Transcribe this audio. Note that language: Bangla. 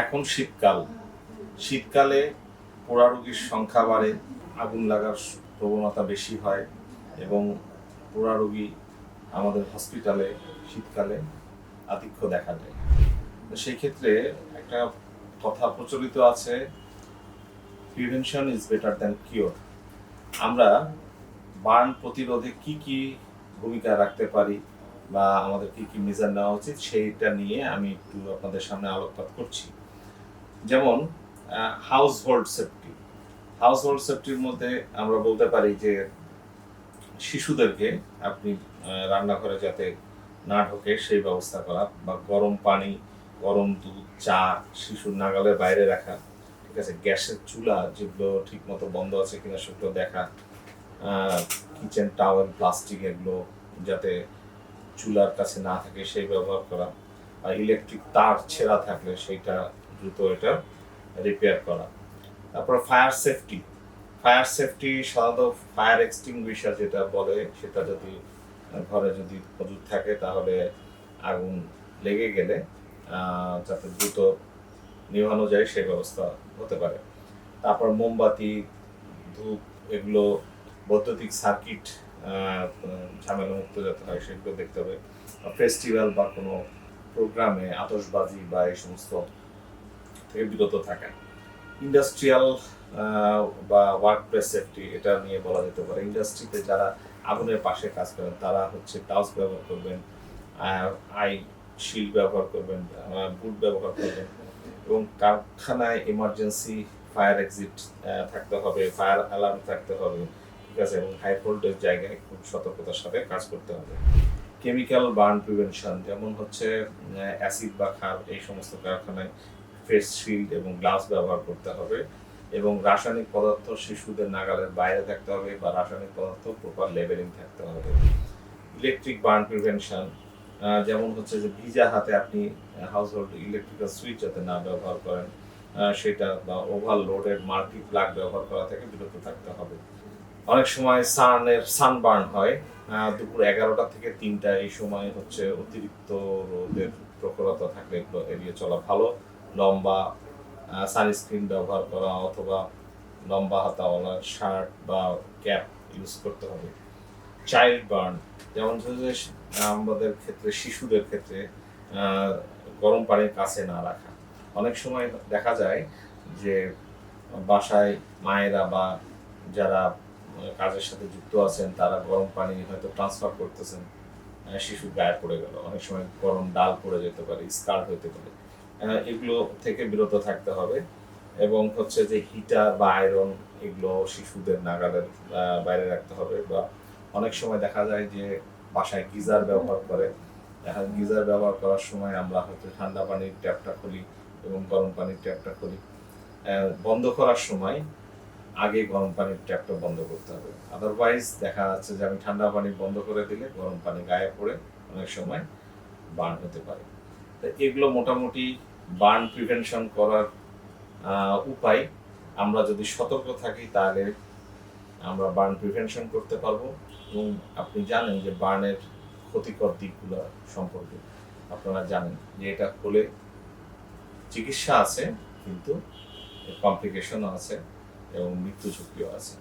এখন শীতকাল। শীতকালে পোড়া রোগীর সংখ্যা বাড়ে, আগুন লাগার প্রবণতা বেশি হয় এবং পোড়া রোগী আমাদের হসপিটালে শীতকালে আধিক্য দেখা যায় তো সেই ক্ষেত্রে একটা কথা প্রচলিত আছে prevention is better than cure আমরা বার্ন প্রতিরোধে কি কি ভূমিকা রাখতে পারি বা আমাদের কি কি মেজার নেওয়া উচিত, সেইটা নিয়ে আমি একটু আপনাদের সামনে আলোকপাত করছি। যেমন household safety household সেফটির মধ্যে আমরা বলতে পারি যে, শিশুদেরকে আপনি রান্নাঘরে যাতে না ঢোকে সেই ব্যবস্থা করা বা গরম পানি, গরম দুধ, চা শিশুর নাগালের বাইরে রাখা, ঠিক আছে? গ্যাসের চুলা যেগুলো ঠিক মতো বন্ধ আছে কিনা সেগুলো দেখা কিচেন টাওয়ার প্লাস্টিক এগুলো যাতে চুলার কাছে না থাকে সেই ব্যবহার করা আর ইলেকট্রিক তার ছেঁড়া থাকলে সেইটা দ্রুত এটা রিপেয়ার করা। তারপর ফায়ার সেফটি ফায়ার সেফটি সাধারণত ফায়ার এক্সটিংগুইশার যেটা বলে, সেটা যদি ঘরে যদি মজুদ থাকে তাহলে আগুন লেগে গেলে যাতে দ্রুত নিভানো যায় সেই ব্যবস্থা হতে পারে। তারপর মোমবাতি, ধূপ, এগুলো বৈদ্যুতিক সার্কিট ঝামেলা মুক্ত যাতে হয় সেগুলো দেখতে হবে। ফেস্টিভ্যাল বা কোনো প্রোগ্রামে আতশবাজি বা এই সমস্ত থেকে। বিরত থাকা ইন্ডাস্ট্রিয়াল বা ওয়ার্ক প্লেস সেফটি এটা নিয়ে বলা যেতে পারে। ইন্ডাস্ট্রিতে যারা আগুনের পাশে কাজ করেন, তারা হচ্ছে গ্লাভস ব্যবহার করবেন আই শিল্ড ব্যবহার করবেন বুট ব্যবহার করবেন এবং কারখানায় ইমার্জেন্সি ফায়ার এক্সিট থাকতে হবে ফায়ার অ্যালার্ম থাকতে হবে, ঠিক আছে? এবং হাই ভোল্টেজ জায়গায় খুব সতর্কতার সাথে কাজ করতে হবে। কেমিক্যাল বার্ন প্রিভেনশন যেমন হচ্ছে অ্যাসিড বা খার এই সমস্ত কারখানায় ফেস শিল্ড এবং গ্লাভস ব্যবহার করতে হবে এবং রাসায়নিক পদার্থ শিশুদের নাগালের বাইরে থাকতে হবে বা রাসায়নিক পদার্থ প্রপার লেবেলিং থাকতে হবে। ইলেকট্রিক বার্ন প্রিভেনশন যেমন হচ্ছে যে ভিজা হাতে আপনি হাউস হোল্ড ইলেকট্রিক্যাল সুইচ যাতে না ব্যবহার করেন সেটা বা ওভার ওভারলোডেড মাল্টি প্লাগ ব্যবহার করা থেকে বিরত থাকতে হবে। অনেক সময় সানের সানবার্ন হয় দুপুর এগারোটা থেকে তিনটা এই সময় হচ্ছে অতিরিক্ত রোদের প্রখরতা থাকলে এগুলো এড়িয়ে চলা ভালো। লম্বা সানস্ক্রিন ব্যবহার করা অথবা লম্বা হাতাওয়ালা শার্ট বা ক্যাপ ইউজ করতে হবে। চাইল্ড বার্ন যেমন আমাদের ক্ষেত্রে, শিশুদের ক্ষেত্রে গরম পানির কাছে না রাখা। অনেক সময় দেখা যায় যে বাসায় মায়েরা বা যারা কাজের সাথে যুক্ত আছেন, তারা গরম পানি হয়তো ট্রান্সফার করতেছেন শিশুর গায়ে পড়ে গেল। অনেক সময় গরম ডাল পড়ে যেতে পারে স্কার্ট হতে পারে। এগুলো থেকে বিরত থাকতে হবে। এবং হচ্ছে যে হিটার বা আয়রন এগুলো শিশুদের নাগালের বাইরে রাখতে হবে বা অনেক সময় দেখা যায় যে বাসায় গিজার ব্যবহার করে। এখন গিজার ব্যবহার করার সময় আমরা হয়তো ঠান্ডা পানির ট্যাপটা খুলি এবং গরম পানির ট্যাপটা খুলি। বন্ধ করার সময় আগে গরম পানির ট্যাপটা বন্ধ করতে হবে। আদারওয়াইজ দেখা যাচ্ছে যে আমি ঠান্ডা পানি বন্ধ করে দিলে গরম পানি গায়ে পড়ে অনেক সময় বার্ন হতে পারে। তো এগুলো মোটামুটি বার্ন প্রিভেনশন করার উপায় আমরা যদি সতর্ক থাকি তাহলে আমরা বার্ন প্রিভেনশন করতে পারব এবং আপনি জানেন যে বার্নের ক্ষতিকর দিকগুলো সম্পর্কে। আপনারা জানেন যে এটা হলে চিকিৎসা আছে, কিন্তু কমপ্লিকেশনও আছে এবং মৃত্যু ঝুঁকিও আছে।